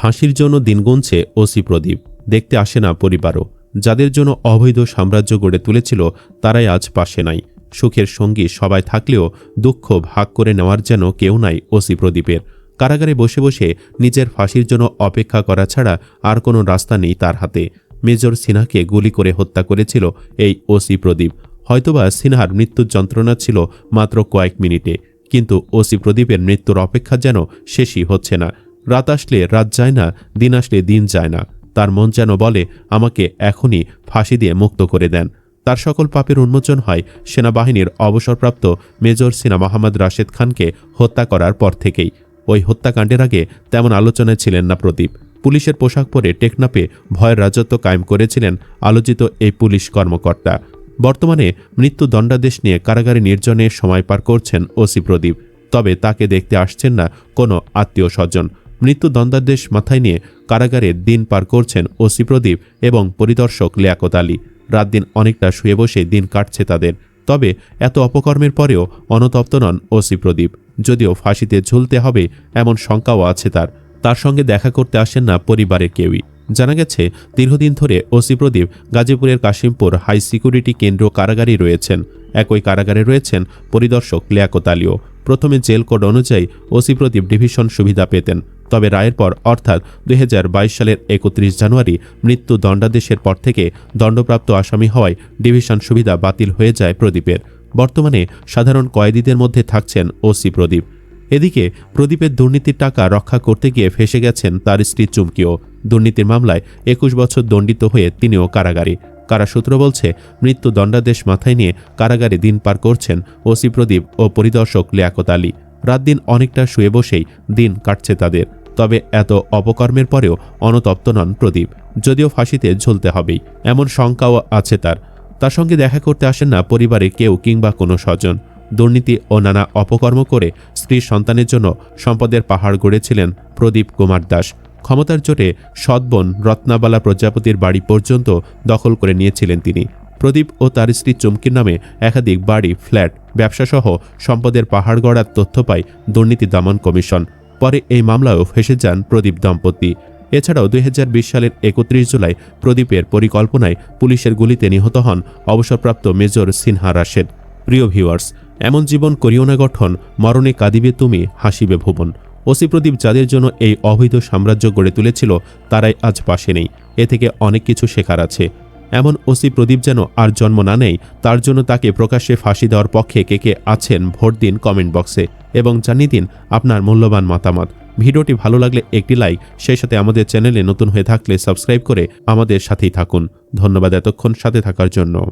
ফাঁসির জন্য দিন গুনছে ওসি প্রদীপ। দেখতে আসে না পরিবারও। যাদের জন্য অবৈধ সাম্রাজ্য গড়ে তুলেছিল, তারাই আজ পাশে নাই। সুখের সঙ্গী সবাই থাকলেও দুঃখ ভাগ করে নেওয়ার যেন কেউ নাই ওসি প্রদীপের। কারাগারে বসে বসে নিজের ফাঁসির জন্য অপেক্ষা করা ছাড়া আর কোনো রাস্তা নেই তার হাতে। মেজর সিনহাকে গুলি করে হত্যা করেছিল এই ওসি প্রদীপ। হয়তোবা সিনহার মৃত্যুর যন্ত্রণা ছিল মাত্র কয়েক মিনিটে, কিন্তু ওসি প্রদীপের মৃত্যুর অপেক্ষা যেন শেষই হচ্ছে না। রাত আসলে রাত যায় না, দিন আসলে দিন যায় না। তার মন যেন বলে, আমাকে এখনই ফাঁসি দিয়ে মুক্ত করে দেন। তার সকল পাপের উন্মোচন হয় সেনাবাহিনীর অবসরপ্রাপ্ত মেজর সিনা মোহাম্মদ রাশেদ খানকে হত্যা করার পর থেকেই। ওই হত্যাকাণ্ডের আগে তেমন আলোচনায় ছিলেন না প্রদীপ। পুলিশের পোশাক পরে টেকনাপে ভয়ের রাজত্ব কায়েম করেছিলেন আলোচিত এই পুলিশ কর্মকর্তা। বর্তমানে মৃত্যু দণ্ডাদেশ নিয়ে কারাগারে নির্জনে সময় পার করছেন ওসি প্রদীপ। তবে তাকে দেখতে আসছেন না কোনো আত্মীয় স্বজন। মৃত্যু দণ্ডাদেশ মাথায় নিয়ে কারাগারে দিন পার করছেন ওসি প্রদীপ এবং পরিদর্শক লিয়াকত আলী। রাত দিন অনেকটা শুয়ে বসে দিন কাটছে তাদের। তবে এত অপকর্মের পরেও অনতপ্ত নন ওসি প্রদীপ। যদিও ফাঁসিতে ঝুলতে হবে এমন শঙ্কাও আছে তার। তার সঙ্গে দেখা করতে আসেন না পরিবারের কেউই। জানা গেছে, দীর্ঘদিন ধরে ওসি প্রদীপ গাজীপুরের কাশিমপুর হাই সিকিউরিটি কেন্দ্র কারাগারেই রয়েছেন। একই কারাগারে রয়েছেন পরিদর্শক লিয়াকত আলীও। প্রথমে জেল কোড অনুযায়ী ওসি প্রদীপ ডিভিশন সুবিধা পেতেন। তবে রায়ের পর, অর্থাৎ দুই হাজার বাইশ সালের একত্রিশ জানুয়ারি, মৃত্যু দণ্ডাদেশের পর থেকে দণ্ডপ্রাপ্ত আসামি হওয়ায় ডিভিশন সুবিধা বাতিল হয়ে যায় প্রদীপের। বর্তমানে সাধারণ কয়েদিদের মধ্যে থাকছেন ওসি প্রদীপ। এদিকে, প্রদীপের দুর্নীতির টাকা রক্ষা করতে গিয়ে ফেসে গেছেন তার স্ত্রী চুমকিও। দুর্নীতির মামলায় একুশ বছর দণ্ডিত হয়ে তিনিও কারাগারে। কারা সূত্র বলছে, মৃত্যু দণ্ডাদেশ মাথায় নিয়ে কারাগারে দিন পার করছেন ওসি প্রদীপ ও পরিদর্শক লিয়াকত আলী। রাত দিন অনেকটা শুয়ে বসেই দিন কাটছে তাদের। তবে এত অপকর্মের পরেও অনতপ্ত নন প্রদীপ। যদিও ফাঁসিতে ঝুলতে হবেই, এমন শঙ্কাও আছে তার। তার সঙ্গে দেখা করতে আসেন না পরিবারে কেউ কিংবা কোনো স্বজন। দুর্নীতি ও নানা অপকর্ম করে স্ত্রীর সন্তানের জন্য সম্পদের পাহাড় গড়েছিলেন প্রদীপ কুমার দাস। ক্ষমতার জোরে সৎবন রত্নাবালা প্রজাপতির বাড়ি পর্যন্ত দখল করে নিয়েছিলেন তিনি। প্রদীপ ও তার স্ত্রী চমকির নামে একাধিক বাড়ি, ফ্ল্যাট, ব্যবসাসহ সম্পদের পাহাড় গড়ার তথ্য পায় দুর্নীতি দমন কমিশন। পরে এই মামলায়ও ফেসে যান প্রদীপ দম্পতি। এছাড়াও দুই হাজার বিশ সালের একত্রিশ জুলাই প্রদীপের পরিকল্পনায় পুলিশের গুলিতে নিহত হন অবসরপ্রাপ্ত মেজর সিনহা রাশেদ। প্রিয় ভিউয়ার্স, এমন জীবন করিও না গঠন, মরণে কাঁদিবে তুমি, হাসিবে ভুবন। ওসি প্রদীপ যাদের জন্য এই অবৈধ সাম্রাজ্য গড়ে তুলেছিল, তারাই আজ পাশে নেই। এ থেকে অনেক কিছু শেখার আছে। এমন ওসি প্রদীপ যেন আর জন্ম না নেই তার জন্য তাকে প্রকাশ্যে ফাঁসি দেওয়ার পক্ষে কে কে আছেন ভোট দিন কমেন্ট বক্সে। এবং জানিয়ে দিন আপনার মূল্যবান মতামত। ভিডিওটি ভালো লাগলে একটি লাইক, সেই সাথে আমাদের চ্যানেলে নতুন হয়ে থাকলে সাবস্ক্রাইব করে আমাদের সাথেই থাকুন। ধন্যবাদ এতক্ষণ সাথে থাকার জন্য।